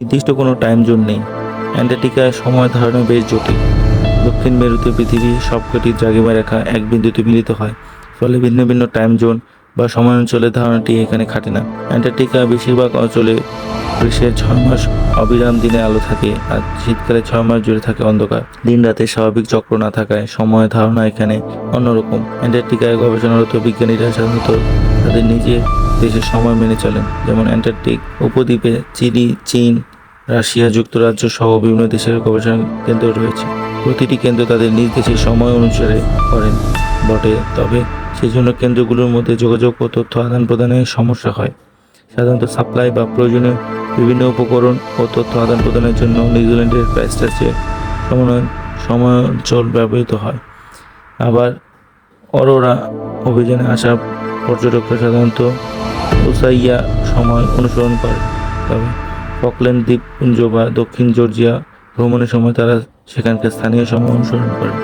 নির্দিষ্ট কোনো time zone নেই। অ্যান্টার্কটিকায় সময় ধারণা বেশ জটিল। দক্ষিণ মেরুতে পৃথিবীর সবকটি দ্রাঘিমা রেখা এক বিন্দুতে মিলিত হয়, ফলে ভিন্ন ভিন্ন টাইম জোন বা সময় অঞ্চলের ধারণাটি এখানে খাটে না। অ্যান্টার্কটিকা বেশিরভাগ অঞ্চলে গ্রীষ্মের ছয় মাস অবিরাম দিনে আলো থাকে আর শীতকালে ছয় মাস জুড়ে থাকে অন্ধকার। দিন রাতে স্বাভাবিক চক্র না থাকায় সময় ধারণা এখানে অন্যরকম। অ্যান্টার্কটিকায় গবেষণারত বিজ্ঞানীরা সাধারণত তাদের নিজের দেশের সময় মেনে চলেন। যেমন অ্যান্টার্কটিক উপদ্বীপে চিলি, চীন রাশিয়া, যুক্তরাজ্য সহ বিভিন্ন দেশের গবেষণা কেন্দ্র রয়েছে। প্রতিটি কেন্দ্র তাদের নিজ দেশের সময় অনুসারে করেন বটে, তবে সেজন্য কেন্দ্রগুলোর মধ্যে যোগাযোগ ও তথ্য আদান প্রদানে সমস্যা হয়। সাধারণত সাপ্লাই বা প্রয়োজনীয় বিভিন্ন উপকরণ ও তথ্য আদান প্রদানের জন্য নিউজিল্যান্ডের ক্রাইস্টাচে সমন্বয় সময় অঞ্চল ব্যবহৃত হয়। আবার অরোরা অভিযানে আসা পর্যটকরা সাধারণত ওসাইয়া সময় অনুসরণ করে, তবে ফকল্যান্ড দ্বীপপুঞ্জ বা দক্ষিণ জর্জিয়া ভ্রমণের সময় তারা সেখানকার স্থানীয় সময় অনুসরণ করে।